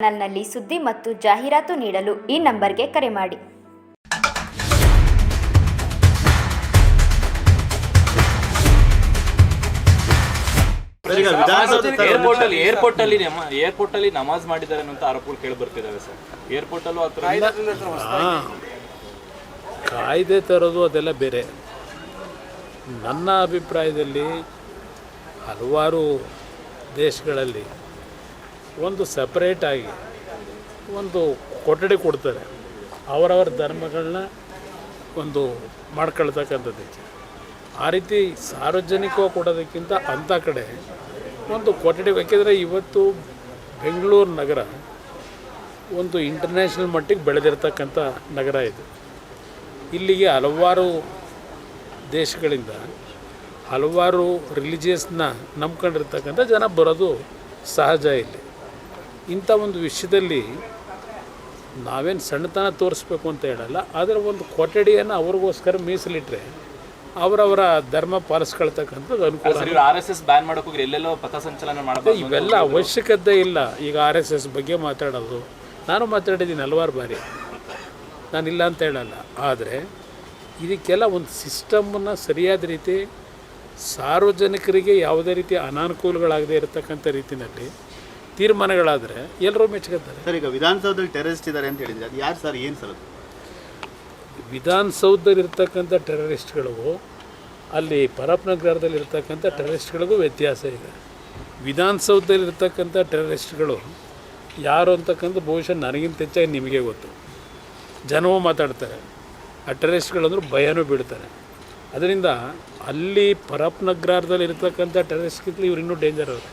ಚಾನಲ್ನಲ್ಲಿ ಸುದ್ದಿ ಮತ್ತು ಜಾಹೀರಾತು ನೀಡಲು ಈ ನಂಬರ್ಗೆ ಕರೆ ಮಾಡಿ. ಏರ್ಪೋರ್ಟ್ ಅಲ್ಲಿ ಏರ್ಪೋರ್ಟ್ ಅಲ್ಲಿ ಏರ್ಪೋರ್ಟ್ ಅಲ್ಲಿ ನಮಾಜ್ ಮಾಡಿದ್ದಾರೆ ಅಂತ ಆರೋಪಗಳು ಕೇಳಿ ಬರ್ತಿದಾವೆ ಸರ್. ಏರ್ಪೋರ್ಟ್ ಅಲ್ಲೂ ಆ ಕಾಯ್ದೆ ತರೋದು ಅದೆಲ್ಲ ಬೇರೆ. ನನ್ನ ಅಭಿಪ್ರಾಯದಲ್ಲಿ ಹಲವಾರು ದೇಶಗಳಲ್ಲಿ ಒಂದು ಸಪ್ರೇಟಾಗಿ ಒಂದು ಕೊಠಡಿ ಕೊಡ್ತಾರೆ. ಅವರವರ ಧರ್ಮಗಳನ್ನ ಒಂದು ಮಾಡ್ಕೊಳ್ತಕ್ಕಂಥದ್ದಕ್ಕೆ ಆ ರೀತಿ ಸಾರ್ವಜನಿಕವಾಗಿ ಕೊಡೋದಕ್ಕಿಂತ ಅಂಥ ಕಡೆ ಒಂದು ಕೊಠಡಿ ಬೇಕಿದ್ರೆ ಇವತ್ತು ಬೆಂಗಳೂರು ನಗರ ಒಂದು ಇಂಟರ್ನ್ಯಾಷನಲ್ ಮಟ್ಟಿಗೆ ಬೆಳೆದಿರ್ತಕ್ಕಂಥ ನಗರ ಇದು. ಇಲ್ಲಿಗೆ ಹಲವಾರು ದೇಶಗಳಿಂದ ಹಲವಾರು ರಿಲಿಜಿಯಸ್ನ ನಂಬ್ಕೊಂಡಿರ್ತಕ್ಕಂಥ ಜನ ಬರೋದು ಸಹಜ ಇಲ್ಲಿ. ಇಂಥ ಒಂದು ವಿಷಯದಲ್ಲಿ ನಾವೇನು ಸಣ್ಣತನ ತೋರಿಸ್ಬೇಕು ಅಂತ ಹೇಳಲ್ಲ ಆದರೆ ಒಂದು ಕೊಠಡಿಯನ್ನು ಅವ್ರಿಗೋಸ್ಕರ ಮೀಸಲಿಟ್ಟರೆ ಅವರವರ ಧರ್ಮ ಪಾಲಿಸ್ಕೊಳ್ತಕ್ಕಂಥದ್ದು ಅನುಕೂಲ. ಆರ್ ಎಸ್ ಎಸ್ ಬ್ಯಾನ್ ಮಾಡಕ್ ಎಲ್ಲೆಲ್ಲೋ ಪಥಸಂಚಲನ ಮಾಡಬೇಕು ಇವೆಲ್ಲ ಅವಶ್ಯಕತೆ ಇಲ್ಲ. ಈಗ ಆರ್ ಎಸ್ ಎಸ್ ಬಗ್ಗೆ ಮಾತಾಡೋದು. ನಾನು ಮಾತಾಡಿದ್ದೀನಿ ಹಲವಾರು ಬಾರಿ. ನಾನಿಲ್ಲ ಅಂತ ಹೇಳಲ್ಲ. ಆದರೆ ಇದಕ್ಕೆಲ್ಲ ಒಂದು ಸಿಸ್ಟಮನ್ನು ಸರಿಯಾದ ರೀತಿ ಸಾರ್ವಜನಿಕರಿಗೆ ಯಾವುದೇ ರೀತಿ ಅನಾನುಕೂಲಗಳಾಗದೇ ಇರತಕ್ಕಂಥ ರೀತಿಯಲ್ಲಿ ತೀರ್ಮಾನಗಳಾದರೆ ಎಲ್ಲರೂ ಮೆಚ್ಕೋತಾರೆ ಸರ್ ಈಗ ವಿಧಾನಸೌಧದಲ್ಲಿ ಟೆರರಿಸ್ಟ್ ಇದ್ದಾರೆ ಅಂತ ಹೇಳಿದ್ರೆ ಅದು ಯಾರು ಸರ್ ಏನು ಸರ್ ಅದು? ವಿಧಾನಸೌಧದಲ್ಲಿರ್ತಕ್ಕಂಥ ಟೆರರಿಸ್ಟ್ಗಳಿಗೂ ಅಲ್ಲಿ ಪರಪ್ನಗರದಲ್ಲಿ ಇರ್ತಕ್ಕಂಥ ಟೆರರಿಸ್ಟ್ಗಳಿಗೂ ವ್ಯತ್ಯಾಸ ಇದೆ. ವಿಧಾನಸೌಧದಲ್ಲಿರ್ತಕ್ಕಂಥ ಟೆರರಿಸ್ಟ್ಗಳು ಯಾರು ಅಂತಕ್ಕಂಥ ಬಹುಶಃ ನನಗಿಂತ ಹೆಚ್ಚಾಗಿ ನಿಮಗೆ ಗೊತ್ತು. ಜನವೂ ಮಾತಾಡ್ತಾರೆ. ಆ ಟೆರರಿಸ್ಟ್ಗಳಂದ್ರೆ ಭಯನೂ ಬೀಳ್ತಾರೆ. ಅದರಿಂದ ಅಲ್ಲಿ ಪರಪ್ನಗರದಲ್ಲಿ ಇರ್ತಕ್ಕಂಥ ಟೆರರಿಸ್ಟ್ಗಿಂತಲೂ ಇವ್ರು ಇನ್ನೂ ಡೇಂಜರ್ ಅವರು.